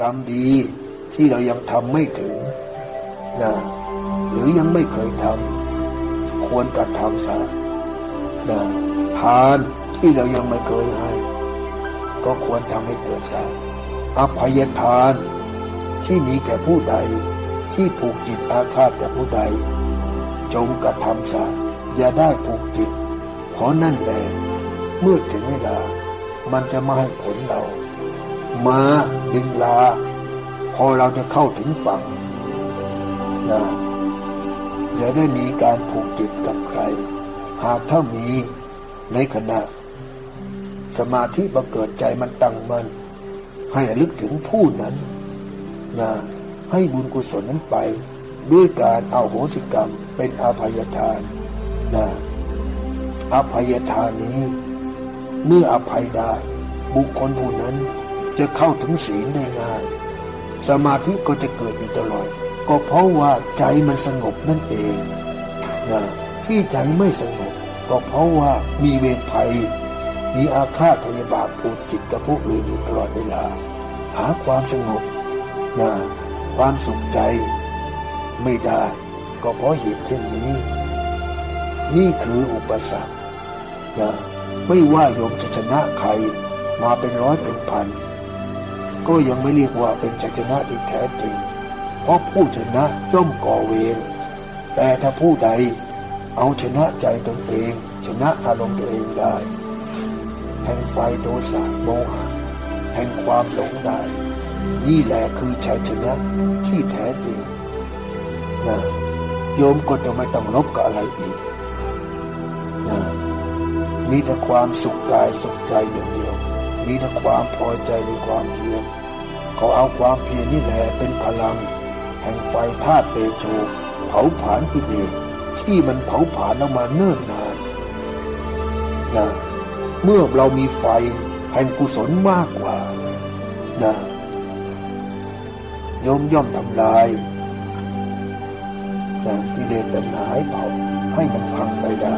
กรรมดีที่เรายังทำไม่ถึงนะหรือยังไม่เคยทำควรกระทำซะนะทานที่เรายังไม่เคยให้ ก็ควรทำให้เกิดซะอภัยทานที่มีแก่ผู้ใดที่ผูกจิตอาฆาตแก่ผู้ใด จงกระทำซะอย่าได้ผูกจิตเพราะนั่นแหละเมื่อถึงเวลามันจะมาให้ผลเรา มาดึงลา พอเราจะเข้าถึงฝั่งนะอย่าได้มีการผูกจิตกับใคร หากถ้ามีในขณะ สมาธิบังเกิดใจมันตั้งมัน ให้ลึกถึงผู้นั้นนะให้บุญกุศลนั้นไป ด้วยการเอาโหสิกรรมเป็นอาภัยทานนะอภัยทานนี้ เมื่ออภัยได้ บุคคลผู้นั้น จะเข้าถึงศีลได้ง่าย สมาธิก็จะเกิดอยู่ตลอด ก็เพราะว่าใจมันสงบนั่นเองนะที่ใจไม่สงบก็เพราะว่ามีเวรภัย มีอาฆาตพยาบาทผูกจิตกับผู้อื่นอยู่ตลอดเวลา หาความสงบนะความสุขใจไม่ได้ ก็เพราะเหตุเช่นนี้ นี่คืออุปสรรคนะไม่ว่าโยมจะชนะใครมาเป็นร้อยเป็นพัน ก็ยังไม่เรียกว่าเป็นชัยชนะที่แท้จริง เพราะผู้ชนะย่อมก่อเวร แต่ถ้าผู้ใดเอาชนะใจตนเอง ชนะอารมณ์ตัวเองได้ แห่งไฟโทสะโมหะแห่งความหลงได้นี่แหละคือชัยชนะที่แท้จริงนะโยมก็จะไม่ต้องลบกับอะไรอีกนะมีแต่ความสุขกายสุขใจอย่างเดียว มีแต่ความพอใจในความเพียร เขาเอาความเพียรนี่แหละเป็นพลัง แห่งไฟธาตุเตโชเผาผลาญกิเลสที่มันเผาผลาญออกมาเนิ่นนานนะเมื่อเรามีไฟแห่งกุศลมากกว่านะโยมย่อมทำลายนะกิเลสตัณหาให้เผาให้มันพังไปได้